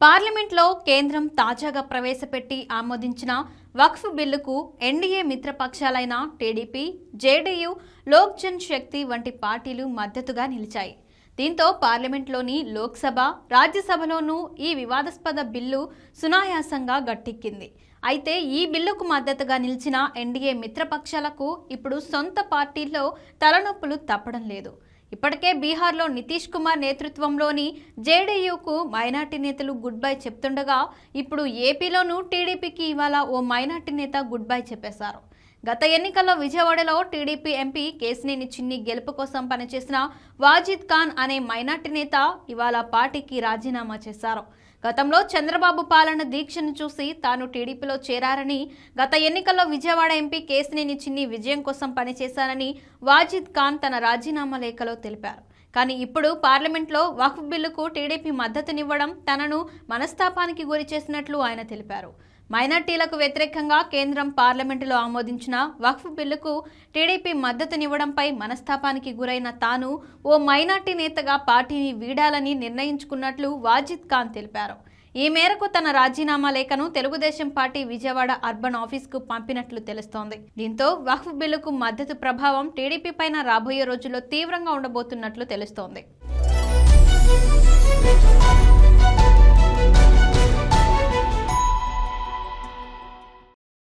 పార్లమెంట్లో కేంద్రం తాజాగా ప్రవేశపెట్టి ఆమోదించిన వక్ఫ్ బిల్లుకు ఎన్డీఏ మిత్రపక్షాలైన టీడీపీ జేడీయూ లోక్ జన్ శక్తి వంటి పార్టీలు మద్దతుగా నిలిచాయి. దీంతో పార్లమెంట్లోని లోక్సభ రాజ్యసభలోనూ ఈ వివాదాస్పద బిల్లు సునాయాసంగా గట్టెక్కింది. అయితే ఈ బిల్లుకు మద్దతుగా నిలిచిన ఎన్డీఏ మిత్రపక్షాలకు ఇప్పుడు సొంత పార్టీల్లో తలనొప్పులు తప్పడం లేదు. ఇప్పటికే బీహార్లో నితీష్ కుమార్ నేతృత్వంలోని జేడీయూకు మైనార్టీ నేతలు గుడ్ బై చెప్తుండగా ఇప్పుడు ఏపీలోనూ టీడీపీకి ఇవాళ ఓ మైనార్టీ నేత గుడ్ బై చెప్పేశారు. గత ఎన్నికల్లో విజయవాడలో టీడీపీ ఎంపీ కేసినేని చిన్ని గెలుపు కోసం పనిచేసిన వాజిద్ ఖాన్ అనే మైనార్టీ నేత ఇవాళ పార్టీకి రాజీనామా చేశారు. గతంలో చంద్రబాబు పాలన దీక్షను చూసి తాను టీడీపీలో చేరారని గత ఎన్నికల్లో విజయవాడ ఎంపీ కేసినేని చిన్ని విజయం కోసం పనిచేశారని వాజిద్ ఖాన్ తన రాజీనామా లేఖలో తెలిపారు. కానీ ఇప్పుడు పార్లమెంట్లో వక్ఫ్ బిల్లుకు టీడీపీ మద్దతునివ్వడం తనను మనస్తాపానికి గురి చేసినట్లు ఆయన తెలిపారు. మైనార్టీలకు వ్యతిరేకంగా కేంద్రం పార్లమెంటులో ఆమోదించిన వక్ఫ్ బిల్లుకు టీడీపీ మద్దతునివ్వడంపై మనస్తాపానికి గురైన తాను ఓ మైనార్టీ నేతగా పార్టీని వీడాలని నిర్ణయించుకున్నట్లు వాజిద్ ఖాన్ తెలిపారు. ఈ మేరకు తన రాజీనామా లేఖను తెలుగుదేశం పార్టీ విజయవాడ అర్బన్ ఆఫీస్కు పంపినట్లు తెలుస్తోంది. దీంతో వక్ఫ్ బిల్లుకు మద్దతు ప్రభావం టీడీపీ పైన రాబోయే రోజుల్లో తీవ్రంగా ఉండబోతున్నట్లు తెలుస్తోంది.